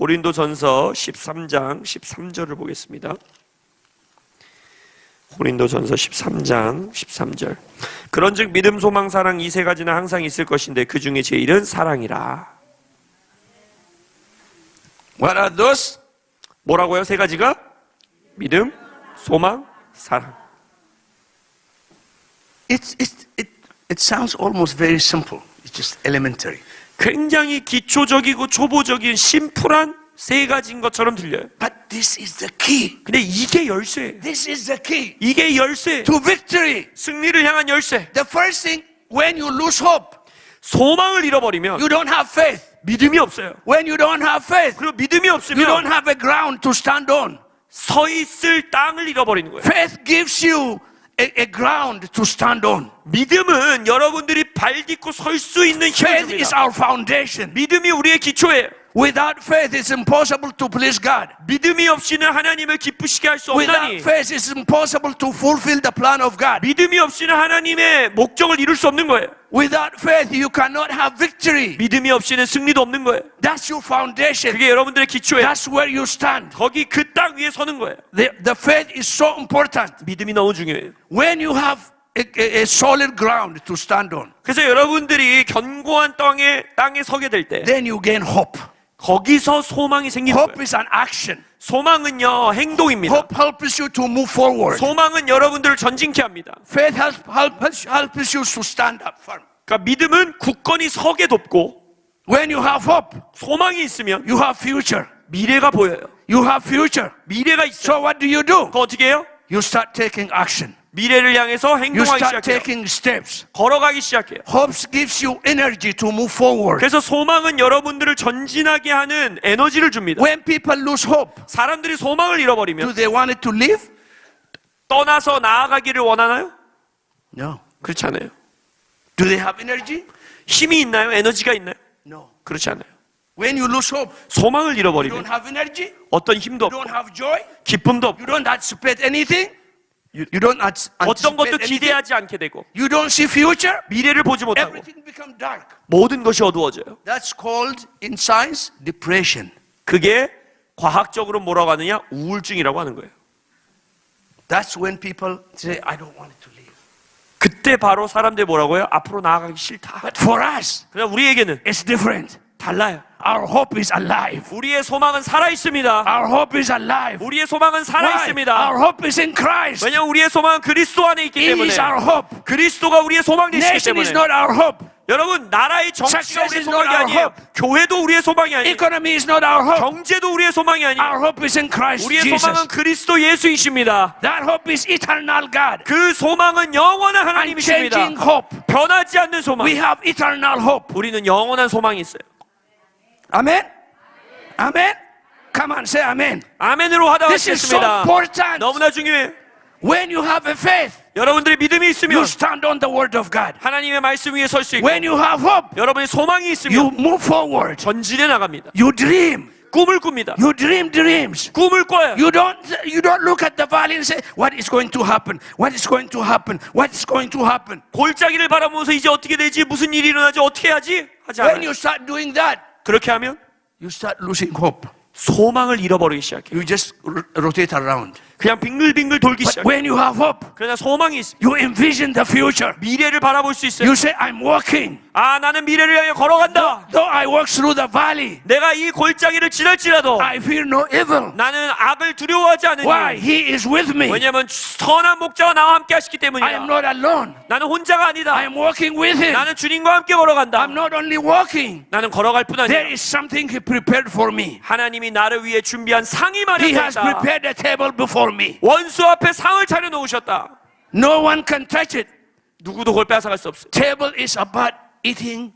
고린도전서 13장 13절을 보겠습니다. 고린도전서 13장 13절. 그런즉 믿음, 소망, 사랑 이 세 가지는 항상 있을 것인데 그 중에 제일은 사랑이라. What are those? 뭐라고요? 세 가지가 믿음, 소망, 사랑. It's, it's, it, it sounds almost very simple. It's just elementary. 굉장히 기초적이고 초보적인 심플한 세 가지인 것처럼 들려요. But this is the key. 근데 이게 열쇠. This is the key 이게 열쇠. to victory. 승리를 향한 열쇠. The first thing, when you lose hope, 소망을 잃어버리면 you don't have faith. 믿음이 없어요. When you don't have faith, 그리고 믿음이 you don't 없으면 have a ground to stand on. 서 있을 땅을 잃어버리는 거예요. Faith gives you a, a ground to stand on. 믿음은 여러분들이 발 딛고 설 수 있는 힘을 Faith is 줍니다. our foundation. 믿음이 우리의 기초예요. Without faith, it's impossible to please God. 믿음이 없이는 하나님을 기쁘시게 할 수 Without 없나니 faith, it's impossible to fulfill the plan of God. 믿음이 없이는 하나님의 목적을 이룰 수 없는 거예요. Without faith, you cannot have victory. 믿음이 없이는 승리도 없는 거예요. That's your foundation. 그게 여러분들의 기초예요. That's where you stand. 거기 그 땅 위에 서는 거예요. The, the faith is so important. 믿음이 너무 중요해요. When you have a, solid ground to stand on, 그래서 여러분들이 견고한 땅에 땅에 서게 될 때 then you gain hope. 거기서 소망이 생기는 Hope 거예요. is an action. 소망은요 행동입니다. Hope helps you to move forward. 소망은 여러분들을 전진케 합니다. Faith helps, helps, helps you to stand up firm. 그러니까 믿음은 굳건히 서게 돕고 When you have hope, 소망이 있으면 you have future. 미래가 보여요. You have future. 미래가 있어. So what do you do? 그거 어떻게 해요? You start taking action. 미래를 향해서 You 행동하기 start 시작해요. taking steps. 걸어가기 시작해요. Hope gives you energy to move forward. 그래서 소망은 여러분들을 전진하게 하는 에너지를 줍니다. When people lose hope, 사람들이 소망을 do 잃어버리면 they want it to live? 떠나서 나아가기를 원하나요? No. 그렇지 않아요. Do they have energy? 힘이 있나요? 에너지가 있나요? No. 그렇지 않아요. When you lose hope, 소망을 you don't 잃어버리면 have energy, 어떤 힘도 you 없고 don't have joy, 기쁨도 없고 you don't anticipate anything, you, you don't ant- 어떤 것도 anticipate 기대하지 않게 되고 you don't see future, 미래를 보지 못하고 everything become dark. 모든 것이 어두워져요. That's called in science depression. 그게 과학적으로 뭐라고 하느냐? 우울증이라고 하는 거예요. That's when people say, I don't want to live. 그때 바로 사람들이 뭐라고요? 앞으로 나아가기 싫다. But for us, 그냥 우리에게는 it's different. 달라요. Our hope is alive. 우리의 소망은 살아 있습니다. Our hope is alive. 우리의 소망은 살아 Why? 있습니다. Our hope is in Christ. 왜냐하면 우리의 소망은 그리스도 안에 있기 He 때문에 is our hope. 그리스도가 우리의 소망이시기 Nation is 때문에 not our hope. 여러분 나라의 정치가 우리의 소망이 아니에요. 교회도 우리의 소망이 아니에요. Economy is not our hope. 경제도 우리의 소망이 아니에요. Our hope is in Christ 우리의 Jesus. 소망은 그리스도 예수이십니다. That hope is eternal God. 그 소망은 영원한 하나님이십니다. Unchanging hope. 변하지 않는 소망. We have eternal hope. 우리는 영원한 소망이 있어요. Amen? Amen? Come on, say amen. 아멘으로 This is so 하다하겠습니다. important. 너무나 중요해. When you have a faith, 여러분들의 믿음이 you 있으면 stand on the word of God. 하나님의 말씀 위에 설 수 있고 When you have hope, 여러분의 소망이 you 있으면 move forward. 전진해 나갑니다. You dream. 꿈을 꿉니다. You dream dreams. 꿈을 꿔요. You don't you don't look at the valley and say, What is going to happen? What is going to happen? What is going to happen? 골짜기를 바라보면서 이제 어떻게 되지? 무슨 일이 일어나지? 어떻게 해야지? 하지 When 않아요. you start doing that, 그렇게 하면 you start losing hope. 소망을 잃어버리기 시작해요. You just rotate around. 그냥 빙글빙글 돌기 시작해요. when you have hope, 그러나 소망이 있습니다. you envision the future. 미래를 바라볼 수 있어요. You say, I'm walking. 아 나는 미래를 향해 걸어간다. Though I walk through the valley, 내가 이 골짜기를 지날지라도 I fear no evil. 나는 악을 두려워하지 Why? 않으니 He is with me. 왜냐하면 선한 목자와 나와 함께 하시기 I am 때문이야. not alone. 나는 혼자가 아니다. I am walking with him. 나는 주님과 함께 걸어간다. I'm not only walking. 나는 걸어갈 뿐 There 아니야. is something he prepared for me. 하나님이 나를 위해 준비한 상이 He has 마련됐다. prepared a table before me. 원수 앞에 상을 차려 놓으셨다. No one can touch it. 누구도 그걸 뺏어갈 수 없어. Table is about eating,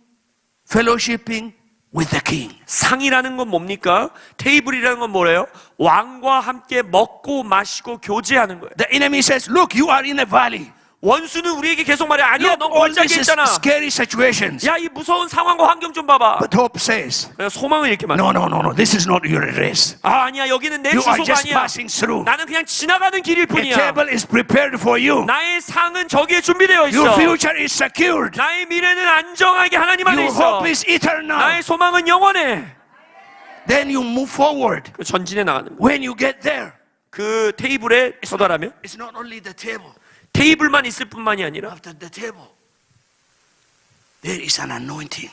fellowshipping with the king. 상이라는 건 뭡니까? 테이블이라는 건 뭐래요? 왕과 함께 먹고 마시고 교제하는 거예요. The enemy says, Look, you are in a valley. 원수는 우리에게 계속 말해 아니야 넌 these 있잖아. scary situations. 야이 무서운 상황과 환경 좀 봐봐. But hope says, 소망을 이렇게 말해. No, no, no, no. This is not your race. 아 아니야 여기는 내 You are 주소가 just 아니야. passing through. 나는 그냥 지나가는 길일 A 뿐이야. table is prepared for you. 나의 상은 저기에 준비되어 Your 있어. future is secured. 나의 미래는 안정하게 하나님 안에 Your 있어. hope is eternal. 나의 소망은 영원해. then you move forward. 그 전진해 나가는 거예요. When you get there, 그 테이블에 서달하면 it's not only the table. 테이블만 있을 뿐만이 아니라 After the table, there is an anointing.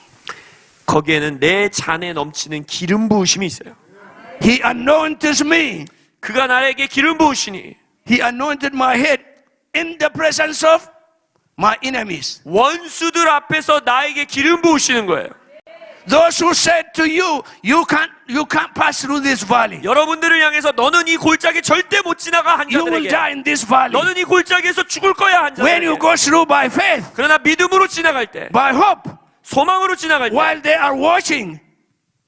거기에는 내 잔에 넘치는 기름 부으심이 있어요. He anoints me. 그가 나에게 기름 부으시니 He anointed my head in the presence of my enemies. 원수들 앞에서 나에게 기름 부으시는 거예요. Those who said to you, you can't, you can't pass through this valley. 여러분들을 향해서 너는 이 골짜기 절대 못 지나가 한 You will 자들에게 die in this valley. 너는 이 골짜기에서 죽을 거야 한 When you 자들에게 go through by faith, 그러나 믿음으로 지나갈 때 by hope, 소망으로 지나갈 때 while they are watching,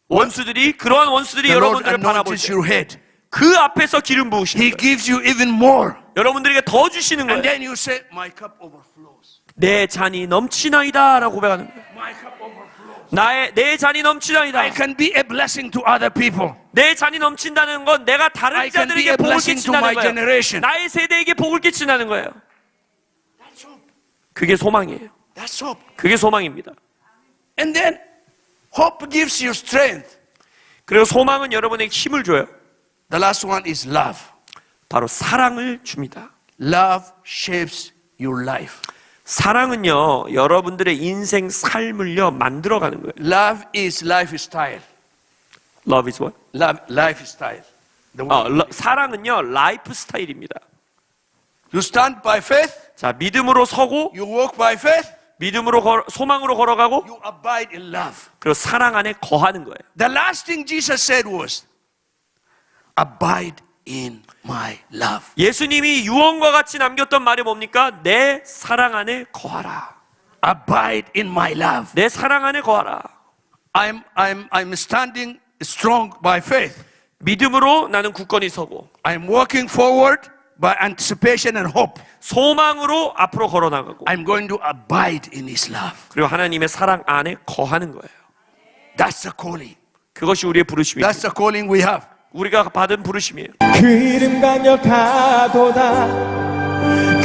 원수들이 그러한 원수들이 the Lord 여러분들을 바라볼 anoints 때 your head. 그 앞에서 기름 부으시는 He 거예요. gives you even more. 여러분들에게 더 주시는 And 거예요. then you say, My cup overflows. 내 잔이 넘치나이다 라고 고백하는 거예요. 나의 내 잔이 I 넘치나이다. can be a blessing to other people. 내 잔이 넘친다는 건 내가 I 다른 can be 자들에게 a 복을 blessing to 끼친다는 my 거예요. generation. 나의 세대에게 복을 끼친다는 거예요. That's hope. 그게 소망이에요. That's hope. 그게 소망입니다. And then hope gives you strength. 그리고 소망은 여러분에게 힘을 줘요. The last one is love. 바로 사랑을 줍니다. Love shapes your life. 사랑은요, 여러분들의 인생 삶을요, 만들어가는 거예요. Love is lifestyle. Love is what? Love, lifestyle. 어. 러- 사랑은요, 라이프 스타일입니다. You stand by faith, 자, 믿음으로 서고, you walk by faith, 믿음으로 걸, 소망으로 걸어가고, you abide in love. 그리고 사랑 안에 거하는 거예요. The last thing Jesus said was, Abide in my love. 예수님이 유언과 같이 남겼던 말이 뭡니까? 내 사랑 안에 거하라. Abide in my love. 내 사랑 안에 거하라. I'm, I'm, I'm standing strong by faith. 믿음으로 나는 굳건히 서고, I'm walking forward by anticipation and hope. 소망으로 앞으로 걸어 나가고, I'm going to abide in his love. 그리고 하나님의 사랑 안에 거하는 거예요. That's the calling. 그것이 우리의 부르심입니다. That's the calling we have. 우리가 받은 부르심이에요. 그 이름 강력하도다.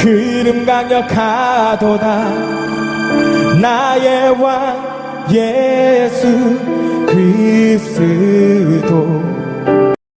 그 이름 강력하도다. 나의 왕 예수 그리스도